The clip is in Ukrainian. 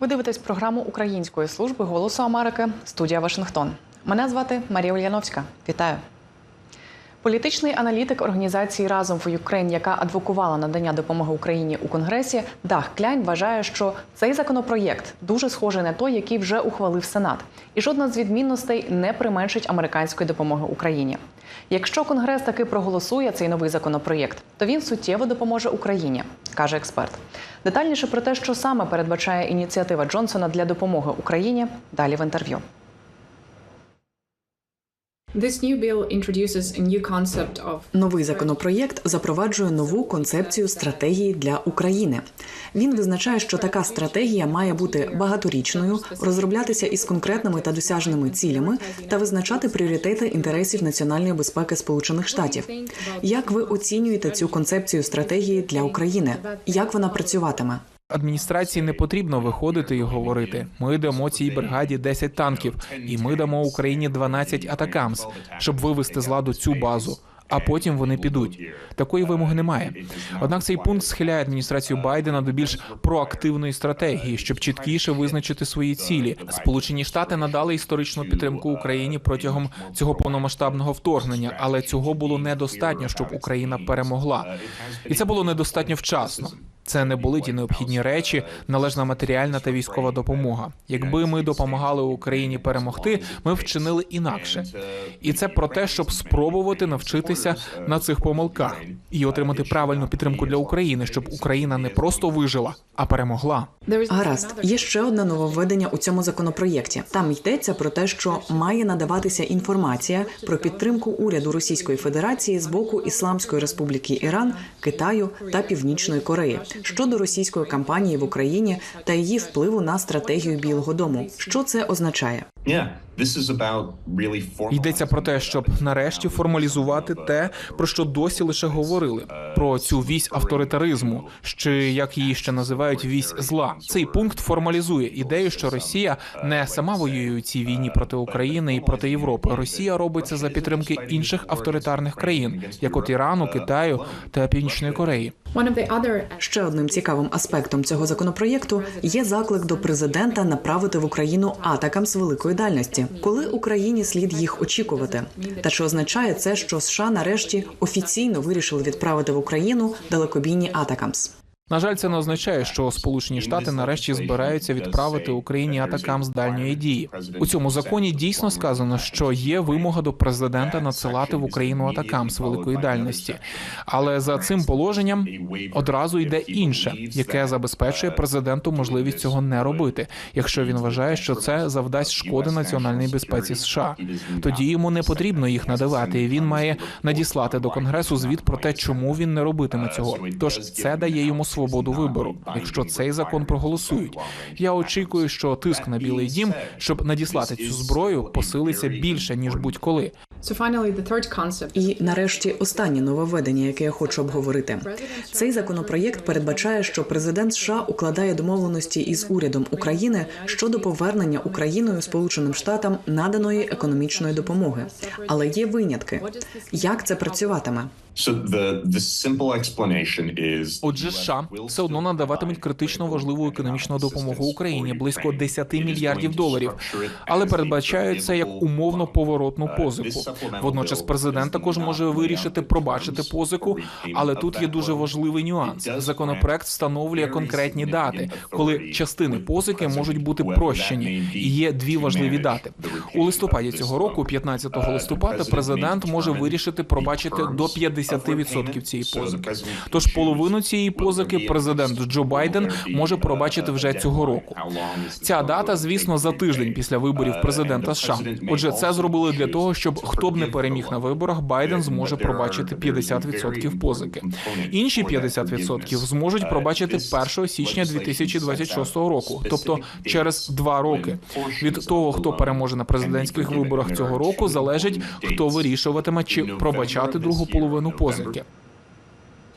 Ви дивитесь програму Української служби голосу Америки студія Вашингтон. Мене звати Марія Ульяновська. Вітаю. Політичний аналітик організації Разом for Ukraine, яка адвокувала надання допомоги Україні у Конгресі, Дах Клянь вважає, що цей законопроєкт дуже схожий на той, який вже ухвалив Сенат, і жодна з відмінностей не применшить американської допомоги Україні. Якщо Конгрес таки проголосує цей новий законопроєкт, то він суттєво допоможе Україні, каже експерт. Детальніше про те, що саме передбачає ініціатива Джонсона для допомоги Україні, далі в інтерв'ю. This new Новий законопроєкт запроваджує нову концепцію стратегії для України. Він визначає, що така стратегія має бути багаторічною, розроблятися із конкретними та досяжними цілями та визначати пріоритети інтересів національної безпеки Сполучених Штатів. Як ви оцінюєте цю концепцію стратегії для України? Як вона працюватиме? Адміністрації не потрібно виходити і говорити: ми дамо цій бригаді 10 танків, і ми дамо Україні 12 атакамс, щоб вивести з ладу цю базу. А потім вони підуть. Такої вимоги немає. Однак цей пункт схиляє адміністрацію Байдена до більш проактивної стратегії, щоб чіткіше визначити свої цілі. Сполучені Штати надали історичну підтримку Україні протягом цього повномасштабного вторгнення, але цього було недостатньо, щоб Україна перемогла. І це було недостатньо вчасно. Це не були ті необхідні речі, належна матеріальна та військова допомога. Якби ми допомагали Україні перемогти, ми вчинили інакше. І це про те, щоб спробувати навчитися на цих помилках і отримати правильну підтримку для України, щоб Україна не просто вижила, а перемогла. Гаразд, є ще одне нововведення у цьому законопроєкті. Там йдеться про те, що має надаватися інформація про підтримку уряду Російської Федерації з боку Ісламської Республіки Іран, Китаю та Північної Кореї щодо російської кампанії в Україні та її впливу на стратегію Білого Дому. Що це означає? Yeah, this is about really formalizing Йдеться про те, щоб нарешті формалізувати те, про що досі лише говорили: про цю вісь авторитаризму, чи як її ще називають вісь зла. Цей пункт формалізує ідею, що Росія не сама воює у цій війні проти України і проти Європи. Росія робить це за підтримки інших авторитарних країн, як от Ірану, Китаю та Північної Кореї. one of the other Ще одним цікавим аспектом цього законопроєкту є заклик до президента направити в Україну атакам з великої дальності. Коли Україні слід їх очікувати? Та чи означає це, що США нарешті офіційно вирішили відправити в Україну далекобійні атакамс? На жаль, це не означає, що Сполучені Штати нарешті збираються відправити Україні атакам з дальньої дії. У цьому законі дійсно сказано, що є вимога до президента надсилати в Україну атакам з великої дальності. Але за цим положенням одразу йде інше, яке забезпечує президенту можливість цього не робити, якщо він вважає, що це завдасть шкоди національній безпеці США. Тоді йому не потрібно їх надавати, і він має надіслати до конгресу звіт про те, чому він не робитиме цього. Тож це дає йому свободу вибору, якщо цей закон проголосують. Я очікую, що тиск на Білий Дім, щоб надіслати цю зброю, посилиться більше ніж будь-коли. І нарешті останнє нововведення, яке я хочу обговорити. Цей законопроєкт передбачає, що президент США укладає домовленості із урядом України щодо повернення Україною Сполученим Штатам наданої економічної допомоги. Але є винятки. Як це працюватиме? Отже, США все одно надаватимуть критично важливу економічну допомогу Україні близько 10 мільярдів доларів, але передбачають це як умовно поворотну позику. Водночас президент також може вирішити пробачити позику, але тут є дуже важливий нюанс. Законопроект встановлює конкретні дати, коли частини позики можуть бути прощені. І є дві важливі дати у листопаді цього року, 15 листопада, президент може вирішити пробачити до 50% цієї позики. Тож половину цієї позики президент Джо Байден може пробачити вже цього року. Ця дата, звісно, за тиждень після виборів президента США. Отже, це зробили для того, щоб хто б не переміг на виборах, Байден зможе пробачити 50% позики. Інші 50% зможуть пробачити 1 січня 2026 року, тобто через два роки. Від того, хто переможе на президентських виборах цього року, залежить, хто вирішуватиме, чи пробачати другу половину позики.